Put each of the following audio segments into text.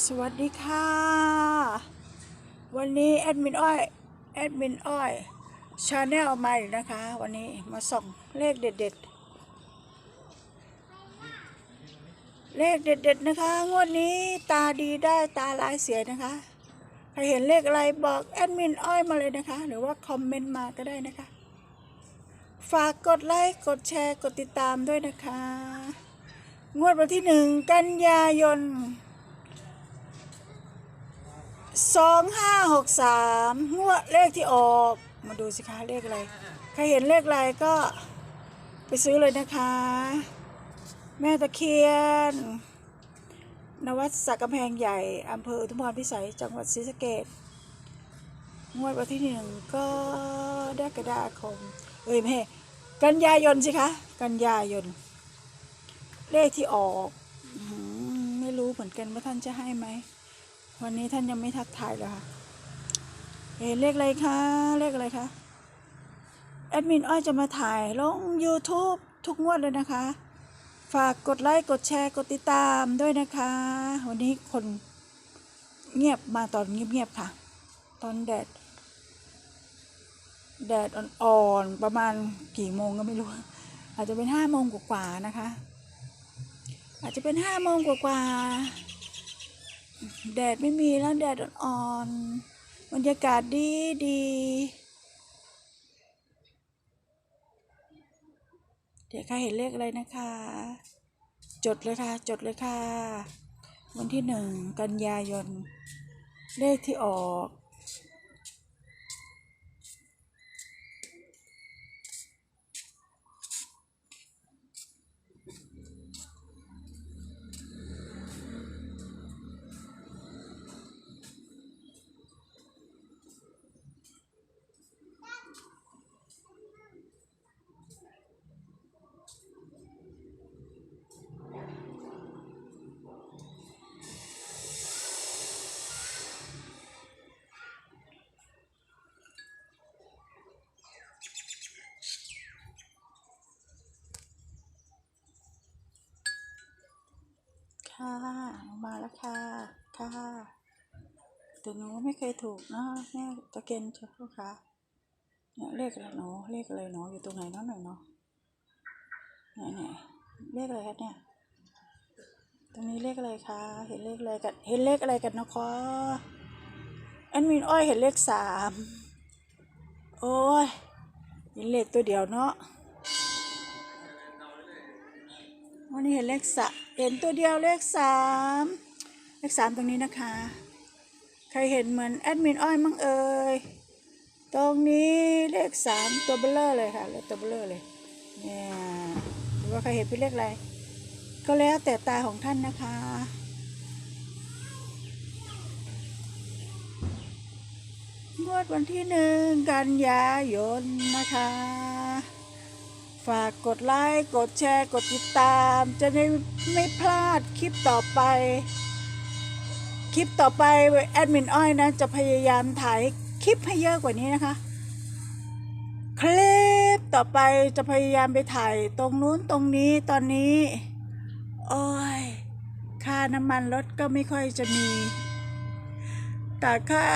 สวัสดีค่ะ วันนี้แอดมินอ้อยแอดมินอ้อยชาแนลมาอีกนะคะ วันนี้มาส่องเลขเด็ดๆ เลขเด็ดๆนะคะ งวดนี้ตาดีได้ตาลายเสียนะคะ ใครเห็นเลขอะไรบอกแอดมินอ้อยมาเลยนะคะ หรือว่าคอมเมนต์มาก็ได้นะคะ ฝากกดไลค์กดแชร์กดติดตามด้วยนะคะ งวดวันที่หนึ่งกันยายน สองห้าหกสามงวดเลขที่ออก มาดูสิคะเลขอะไร ใครเห็นเลขอะไรก็ไปซื้อเลยนะคะ แม่ตะเคียน นวัดสักกำแพงใหญ่อำเภออุทุมพรพิสัยจังหวัดศรีสะเกดงวดวันที่หนึ่งก็ได้กระดาคม เอ้ยไม่กันยายนสิคะ กันยายน เลขที่ออก ไม่รู้เหมือนกันว่าท่านจะให้ไหม วันนี้ท่านยังไม่ทักทายเลยค่ะเห็นเลขอะไรคะ เลขอะไรคะ แอดมินอ้อยจะมาถ่ายลง YouTube ทุกงวดเลยนะคะ ฝากกดไลค์กดแชร์กดติดตามด้วยนะคะ วันนี้คนเงียบมาตอนเงียบๆค่ะ ตอนแดด แดดอ่อนๆประมาณกี่โมงก็ไม่รู้ อาจจะเป็นห้าโมงกว่าๆนะคะ อาจจะเป็นห้าโมงกว่าๆ แดดไม่มีแล้วแดดอ่อนๆบรรยากาศดีดีเดี๋ยวใครเห็นเลขอะไรนะคะ จดเลยค่ะจดเลยค่ะ วันที่หนึ่งกันยายน เลขที่ออก ค่ะ มาแล้วค่ะ ค่ะแต่หนูไม่เคยถูกนะแม่ตะเกนเจ้าค่ะเนี่ยเลขอะไรหนูเลขอะไรหนูอยู่ตรงไหนเน้องหน่อยเนาะไหนไหนเลขอะไรคะเนี่ย ตรงนี้เลขอะไรคะ เห็นเลขอะไรกันเห็นเลขอะไรกันนะคะแอดมินอ้อยเห็นเลขสามโอ้ยเห็นเลขตัวเดียวเนาะ วันนี้เห็นเลขสะเห็นตัวเดียวเลขสามเลขสามตรงนี้นะคะ ใครเห็นเหมือนแอดมินอ้อยมั่งเอ่ยตรงนี้เลขสามตัวเบลเลอร์เลยค่ะเลขตัวเบลเลอร์เลยเนี่ยหรือว่าใครเห็นเป็นเลขอะไร ก็แล้วแต่ตาของท่านนะคะงวดวันที่หนึ่งกันยายนนะคะ ฝากกดไลค์ กดแชร์ กดติดตาม จะได้ไม่พลาดคลิปต่อไป คลิปต่อไปแอดมินอ้อยนะ จะพยายามถ่ายคลิปให้เยอะกว่านี้นะคะ คลิปต่อไปจะพยายามไปถ่ายตรงนู้นตรงนี้ตอนนี้ โอ้ย ค่าน้ำมันรถก็ไม่ค่อยจะมี แต่ค่า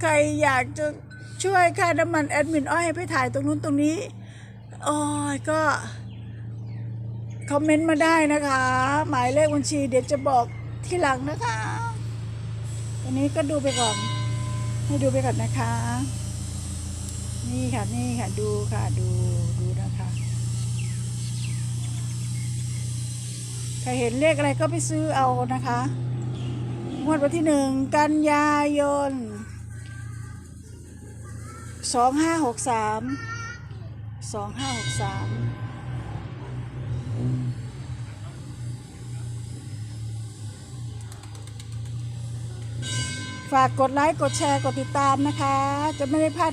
ใครอยากจะช่วยค่าน้ำมันแอดมินอ้อยให้ไปถ่ายตรงนู้นตรงนี้ โอ้ยก็ คอมเมนต์มาได้นะคะ หมายเลขบัญชี เดี๋ยวจะบอกที่หลังนะคะวันนี้ก็ดูไปก่อน ให้ดูไปก่อนนะคะ นี่ค่ะนี่ค่ะดูค่ะดูดูนะคะใครเห็นเลขอะไรก็ไปซื้อเอานะคะงวดวันที่หนึ่งกันยายนสองห้าหกสาม สองห้าหกสามฝากกดไลค์กดแชร์กดติดตามนะคะ จะไม่ได้พลาด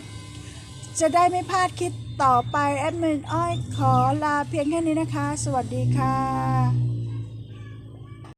จะได้ไม่พลาดคลิปต่อไปแอดมินอ้อยขอลาเพียงแค่นี้นะคะ สวัสดีค่ะ